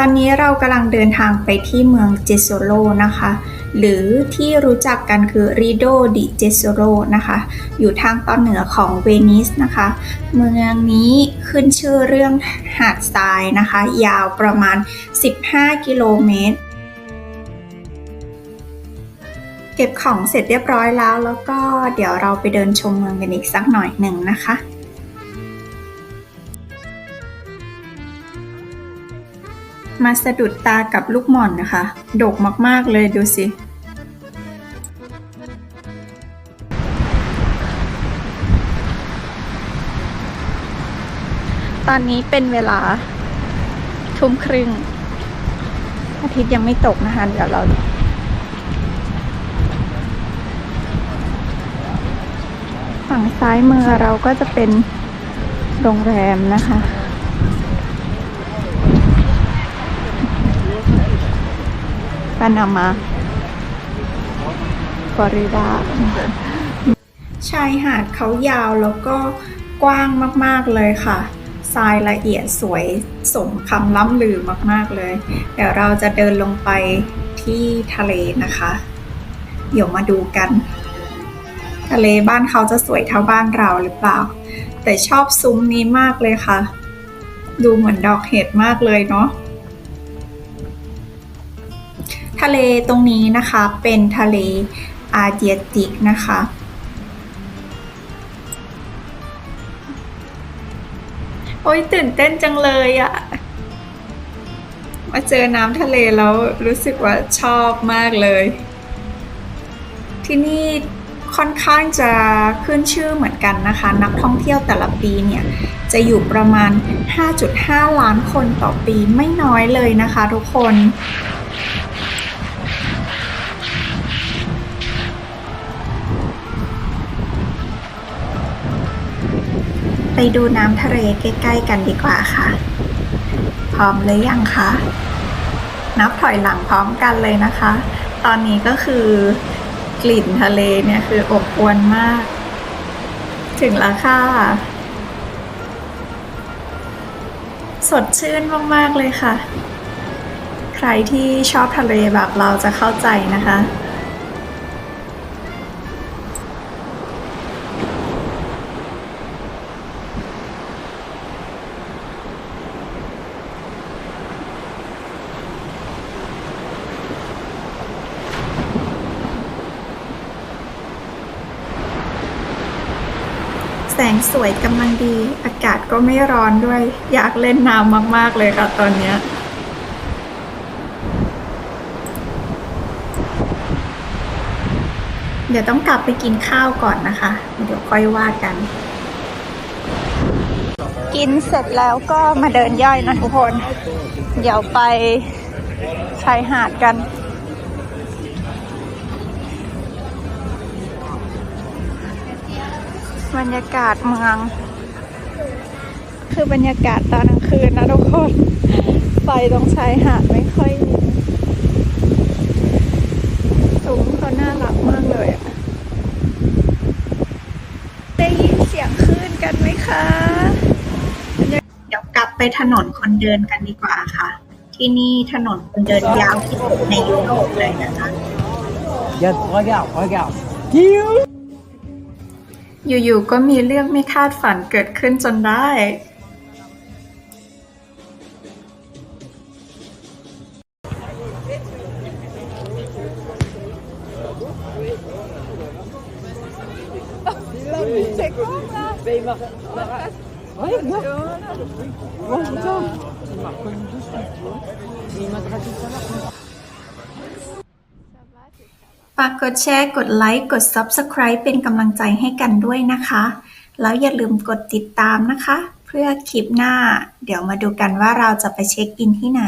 ตอนนี้เรากำลังเดินทางไปที่เมืองเจโซโลนะคะ หรือที่รู้จักกันคือริโดดิเจโซโลนะคะ อยู่ทางตอนเหนือของเวนิสนะคะ เมืองนี้ขึ้นชื่อเรื่องหาดทรายนะคะ ยาวประมาณ 15 กิโลเมตร เก็บของเสร็จเรียบร้อยแล้ว แล้วก็เดี๋ยวเราไปเดินชมเมืองกันอีกสักหน่อยหนึ่งนะคะ มาสะดุดตากับลูกหม่อนนะคะ ดกมากๆเลยดูสิ ตอนนี้เป็นเวลา ทุ่มครึ่ง อาทิตย์ยังไม่ตกนะคะ เดี๋ยวเราฝั่งซ้ายมือเราก็จะเป็นโรงแรมนะคะ ปานามา ฟลอริดา ชายหาดเขายาวแล้วก็กว้างมากๆเลยค่ะ ทรายละเอียดสวยสมคำล่ำลือมากๆเลย เดี๋ยวเราจะเดินลงไปที่ทะเลนะคะ เดี๋ยวมาดูกัน ทะเลบ้านเขาจะสวยเท่าบ้านเราหรือเปล่า แต่ชอบซุ้มนี้มากเลยค่ะ ดูเหมือนดอกเห็ดมากเลยเนาะ ทะเลตรงนี้นะคะเป็นทะเลอาเดียติกนะคะโอ้ยตื่นเต้นจังเลยอะมาเจอน้ำทะเลแล้วรู้สึกว่าชอบมากเลย ที่นี่ค่อนข้างจะขึ้นชื่อเหมือนกันนะคะ นักท่องเที่ยวแต่ละปีเนี่ย จะอยู่ประมาณ 5.5 ล้านคนต่อปีไม่น้อยเลยนะคะทุกคน ไปดูน้ำทะเลใกล้ ๆ กันดีกว่าค่ะ พร้อมหรือยังคะนับถอยหลังพร้อมกันเลยนะคะ ตอนนี้ก็คือกลิ่นทะเลเนี่ยคืออบอวลมาก ถึงแล้วค่ะ สดชื่นมาก ๆ เลยค่ะ ใครที่ชอบทะเลแบบเราจะเข้าใจนะคะ แสงสวยกำลังดี อากาศก็ไม่ร้อนด้วย อยากเล่นน้ำมาก ๆ เลยค่ะตอนเนี้ยเดี๋ยวต้องกลับไปกินข้าวก่อนนะคะ เดี๋ยวค่อยว่ากัน กินเสร็จแล้วก็มาเดินย่อยนะทุกคน เดี๋ยวไปชายหาดกัน บรรยากาศเมือง คือบรรยากาศตอนกลางคืนนะทุกคน ไฟตรงชายหาดไม่ค่อยมีซุ้มเขาน่ารักมากเลยอะได้ยินเสียงคลื่นกันไหมคะ เดี๋ยวกลับไปถนนคนเดินกันดีกว่าค่ะ ที่นี่ถนนคนเดินยาวที่สุดในยุโรปเลยนะคะ Yes, regarde, regarde. อยู่ๆ ก็มีเรื่องไม่คาดฝันเกิดขึ้นจนได้ Ouais, ฝากกดแชร์ กดไลค์ กด Subscribe เป็นกำลังใจให้กันด้วยนะคะ แล้วอย่าลืมกดติดตามนะคะ เพื่อคลิปหน้า เดี๋ยวมาดูกันว่าเราจะไปเช็คอินที่ไหน